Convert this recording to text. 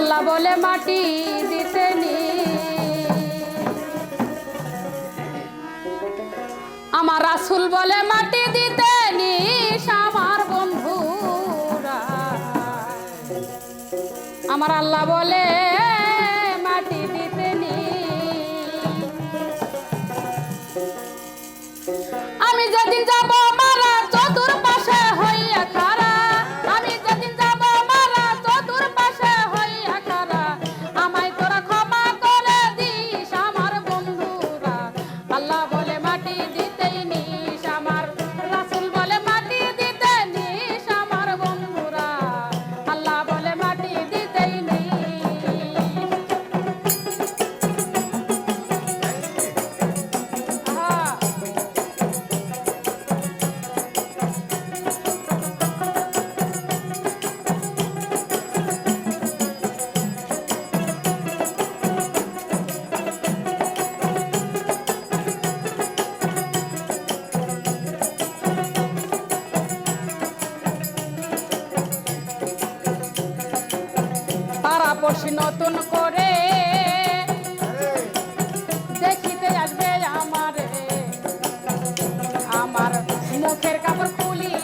আল্লাহ বলে মাটি দিতে নি। আমার আসুল বলে মাটি দিতে নিস আমার বন্ধুরা। আমার আল্লাহ বলে বসি নতুন করে। দেখিতে আসবে আমার। আমার মুখের কাপড় খুলি।